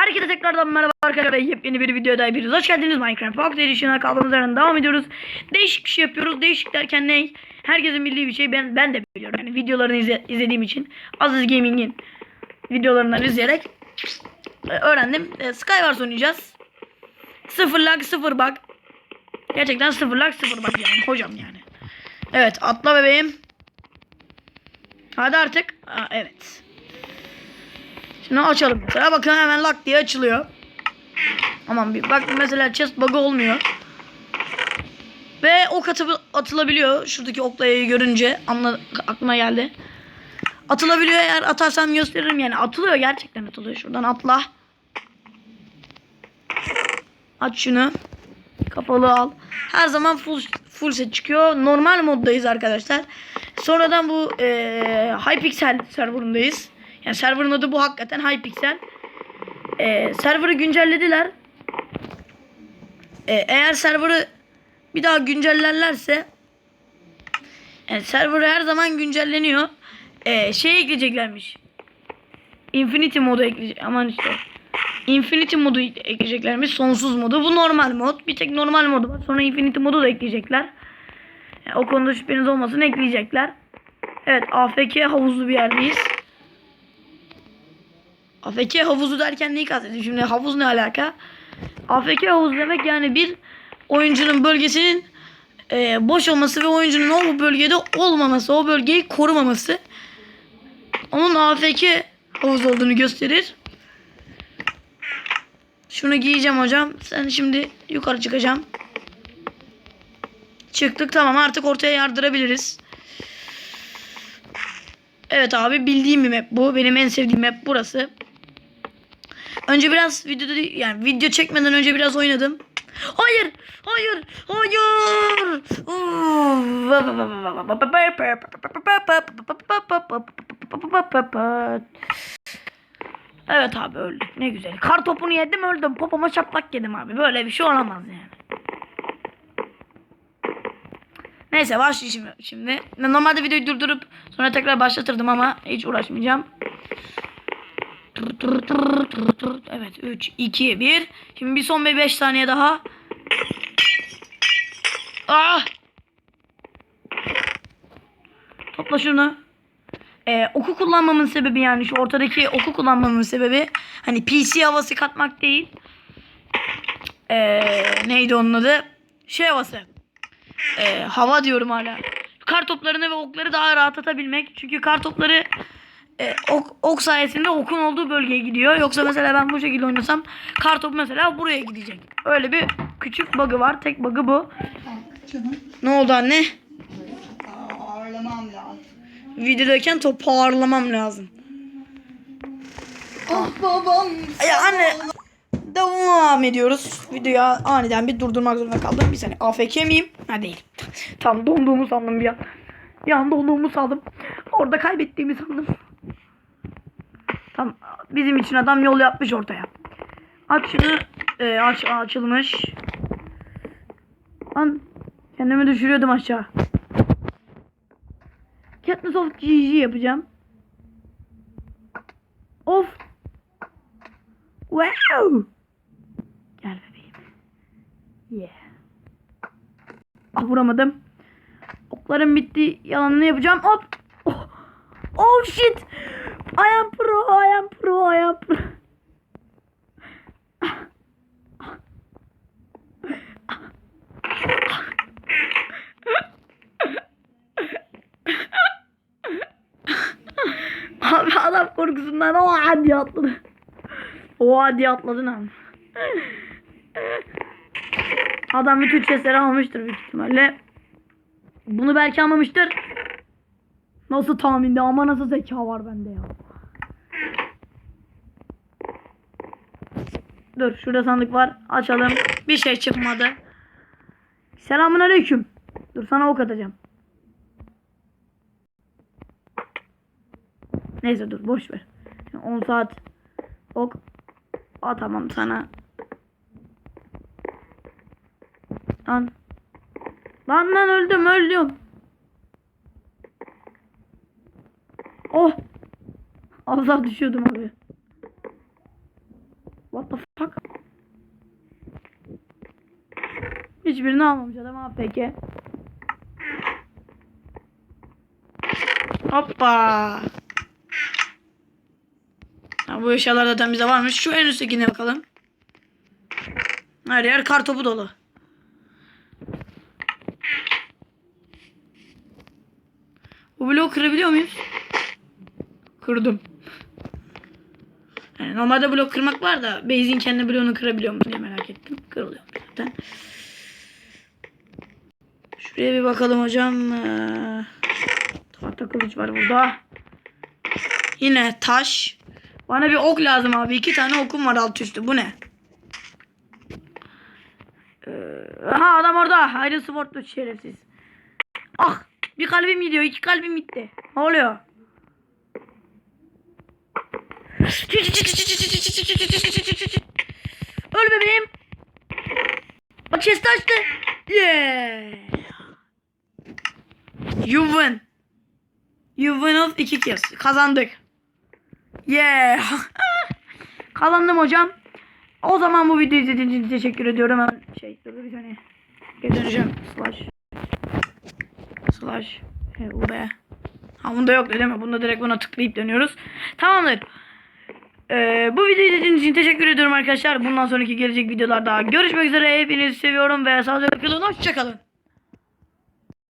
Herkese tekrardan merhaba arkadaşlar. Yepyeni bir videoda hepiniz hoş geldiniz. Minecraft Pocket Edition'a kaldığımız yerden devam ediyoruz. Değişik bir şey yapıyoruz. Değişik derken ne? Herkesin bildiği bir şey. Ben ben de biliyorum. Yani videolarını izle- izlediğim için. Aziz Gaming'in videolarından izleyerek e, öğrendim. E, Skywars oynayacağız. Sıfır lag sıfır bug. Gerçekten sıfır lag sıfır bug yani. Hocam yani. Evet atla bebeğim. Hadi artık. Aa, evet. Şimdi açalım mesela. Bakın hemen lak diye açılıyor. Aman bir bak mesela chest bug'ı olmuyor. Ve ok atıp atılabiliyor. Şuradaki oklayayı görünce anla, aklıma geldi. Atılabiliyor eğer atarsam gösteririm yani. Atılıyor gerçekten atılıyor. Şuradan atla. Aç şunu. Kapalı al. Her zaman full full set çıkıyor. Normal moddayız arkadaşlar. Sonradan bu eee Hypixel serverındayız. Yani serverın adı bu hakikaten Hypixel. Eee serverı güncellediler. Eee, eğer serverı bir daha güncellerlerse yani server her zaman güncelleniyor. Eee şey ekleyeceklermiş. Infinity modu ekleyecek. Aman işte. Infinity modu ekleyeceklermiş. Sonsuz modu. Bu normal mod. Bir tek normal modu var. Sonra Infinity modu da ekleyecekler. Yani o konuda şüpheniz olmasın ekleyecekler. Evet AFK havuzlu bir yerdeyiz. AFK havuzu derken neyi kastediyorum? Şimdi havuz ne alaka? AFK havuz demek yani bir oyuncunun bölgesinin e, boş olması ve oyuncunun o bölgede olmaması, o bölgeyi korumaması onun AFK havuz olduğunu gösterir. Şunu giyeceğim hocam. Sen şimdi yukarı çıkacağım. Çıktık tamam artık ortaya yardırabiliriz. Evet abi bildiğim bir map bu. Benim en sevdiğim map burası. Önce biraz videoda yani video çekmeden önce biraz oynadım. Hayır! Hayır! Hayır! Evet abi öldüm. Ne güzel. Kar topunu yedim öldüm. Popoma şaplak yedim abi. Böyle bir şey olamaz yani. Neyse başlayayım şimdi. Normalde videoyu durdurup sonra tekrar başlatırdım ama hiç uğraşmayacağım. Evet 3, 2, 1. Şimdi bir son bir 5 saniye daha. Ah! Topla şunu. Ee, oku kullanmamın sebebi yani şu ortadaki oku kullanmamın sebebi hani PC havası katmak değil. Ee, neydi onun adı? Şey havası. Ee, hava diyorum hala. Kar toplarını ve okları daha rahat atabilmek. Çünkü kar topları e, ok, ok sayesinde okun olduğu bölgeye gidiyor. Yoksa mesela ben bu şekilde oynasam kar topu mesela buraya gidecek. Öyle bir küçük bug'ı var. Tek bug'ı bu. Canım Ne oldu anne? ağırlamam lazım. Videodayken toparlamam lazım. Ah babam. Ya anne devam ediyoruz. Videoya aniden bir durdurmak zorunda kaldım. Bir saniye AFK miyim? Ha değil. Tam donduğumu sandım bir an. Bir an donduğumu sandım. Orada kaybettiğimi sandım. Tam bizim için adam yol yapmış ortaya. Aç şunu. Ee, aç açılmış. Lan kendimi düşürüyordum aşağı. Katniss of GG yapacağım. Of. Wow. Gel bebeğim. Yeah. Ah vuramadım. Oklarım bitti. Yalanını yapacağım. Hop. Oh. oh shit. I am pro. I am pro. I am pro. Abi adam korkusundan o hadi atladı. O hadi atladın abi. Adam bütün chestleri almıştır büyük ihtimalle. Bunu belki almamıştır. Nasıl tahminde ama nasıl zeka var bende ya. Dur şurada sandık var. Açalım. Bir şey çıkmadı. Selamun aleyküm. Dur sana ok atacağım. Neyse dur boş ver. Şimdi 10 saat ok atamam sana. Lan. Lan lan öldüm öldüm. Oh. Az daha düşüyordum abi. What the fuck? Hiçbirini almamış adam peki. Hoppa. Ha, bu eşyalar zaten bize varmış. Şu en üsttekine bakalım. Her yer kar topu dolu. Bu bloğu kırabiliyor muyuz? Kırdım. Yani normalde blok kırmak var da Base'in kendi bloğunu kırabiliyor mu diye merak ettim. Kırılıyor zaten. Şuraya bir bakalım hocam. Ee, tahta kılıç var burada. Yine taş. Bana bir ok lazım abi. İki tane okum var alt üstü. Bu ne? Ee, aha adam orada. Haydi sportlu şerefsiz. Ah bir kalbim gidiyor. iki kalbim gitti. Ne oluyor? Öl bebeğim. Bak chest açtı. Yeah. You win. You win of iki kez. Kazandık. Yeah. Kazandım hocam. O zaman bu videoyu izlediğiniz için teşekkür ediyorum. Hemen şey dur bir saniye. Geri döneceğim. Slash. Slash. Bu be. Ha bunda yok değil mi? Bunda direkt buna tıklayıp dönüyoruz. Tamamdır. Ee, bu videoyu izlediğiniz için teşekkür ediyorum arkadaşlar. Bundan sonraki gelecek videolarda görüşmek üzere. Hepinizi seviyorum ve sağlıcakla kalın. Hoşçakalın.